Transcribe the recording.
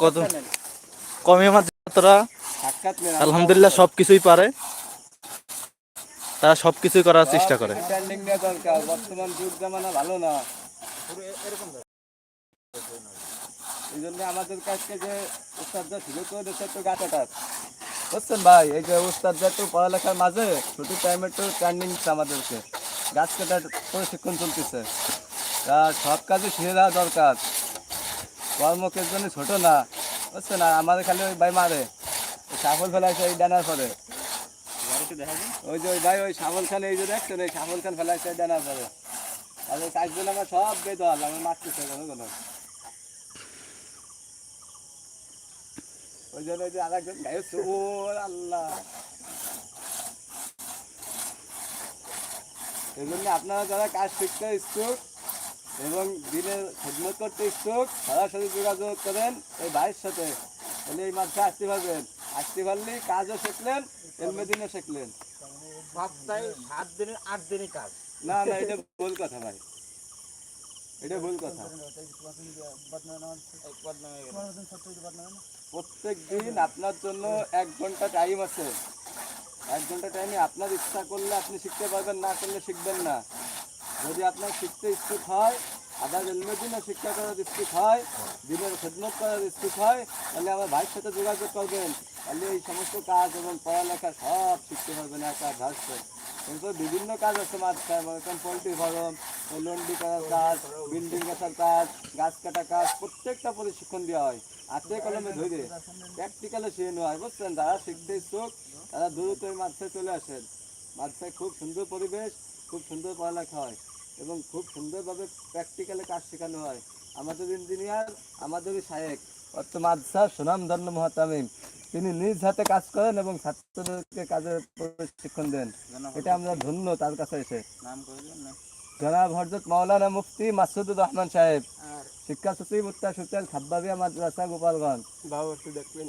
কত? কমে আলহামদুলিল্লাহ সব কিছুই পারে। তারা সব কিছুই করার চেষ্টা করে। এই জন্য আমাদের যে ছিল বুঝছেন ভাই এই যে তো পড়ালেখার মাঝে তো আমাদেরকে। গাছ কাটার প্রশিক্ষণ চলতেছে। সব কাজে দেওয়া দরকার। কর্মকের জন্য ছোট না। বুঝছেন আর আমাদের খালি ওই ভাই মারে। ওই সাফল ফেলাইছে এই ডানার পরে। ওই যে ওই ভাই ওই সামল খান, এই যে দেখছেন এই সামল খান ফেলাইছে এই ডানার পরে। আর ওই চারজন আমার সব বেদল আমার মারতেছে কোনো কোনো ওই জন্য ওই যে আরেকজন গায়ে ও আল্লাহ। এই জন্য আপনারা যারা কাজ শিখতে ইচ্ছুক এবং দিনের খেদমত করতে ইচ্ছুক সরাসরি যোগাযোগ করেন এই ভাইয়ের সাথে। তাহলে এই মাসে আসতে পারবেন। আসতে পারলে কাজও শিখলেন এলমেদিনও শিখলেন। সপ্তাহে সাত দিনের আট দিনের কাজ। না না এটা ভুল কথা ভাই। এটা ভুল কথা। প্রত্যেক দিন আপনার জন্য এক ঘণ্টা টাইম আছে। এক ঘণ্টা টাইমে আপনার ইচ্ছা করলে আপনি শিখতে পারবেন না করলে শিখবেন না। যদি আপনার শিখতে ইচ্ছুক হয় আধা জন্মের দিনও শিক্ষা করার ইচ্ছুক হয়, দিনের খেদমত করার ইচ্ছুক হয়, তাহলে আমার ভাইয়ের সাথে যোগাযোগ করবেন। তাহলে এই সমস্ত কাজ এবং পড়ালেখা সব শিখতে পারবেন একা ভাষে কিন্তু বিভিন্ন কাজ আছে মাঝখানে, মনে পোলট্রি ফার্ম লন্ডি করার কাজ, বিল্ডিং গাছার কাজ, গাছ কাটা কাজ, প্রত্যেকটা প্রশিক্ষণ দেওয়া হয়। হাতে কলমে ধরে। প্র্যাকটিক্যালে শেখানো হয় বুঝছেন? যারা শিখতে ইচ্ছুক, তারা দ্রুত মাদ্রাসায় চলে আসেন। মাদ্রাসায় খুব সুন্দর পরিবেশ, খুব সুন্দর পড়ালেখা হয়। এবং খুব সুন্দরভাবে প্র্যাকটিক্যালে কাজ শেখানো হয়। আমাদের ইঞ্জিনিয়ার আমাদেরই সাহেব অর্থ মাদ্রাসা সুনাম ধন্য মহাতামিম। তিনি নিজ হাতে কাজ করেন এবং ছাত্রদেরকে কাজের প্রশিক্ষণ দেন। এটা আমরা ধন্য তার কাছে এসে। জনাব হজরত মাওলানা মুফতি মাসুদুর রহমান সাহেব। শিক্ষা সচিব উত্তর সুচাল খাব্বাবিয়া মাদ্রাসা গোপালগঞ্জ। বাবু একটু দেখবেন?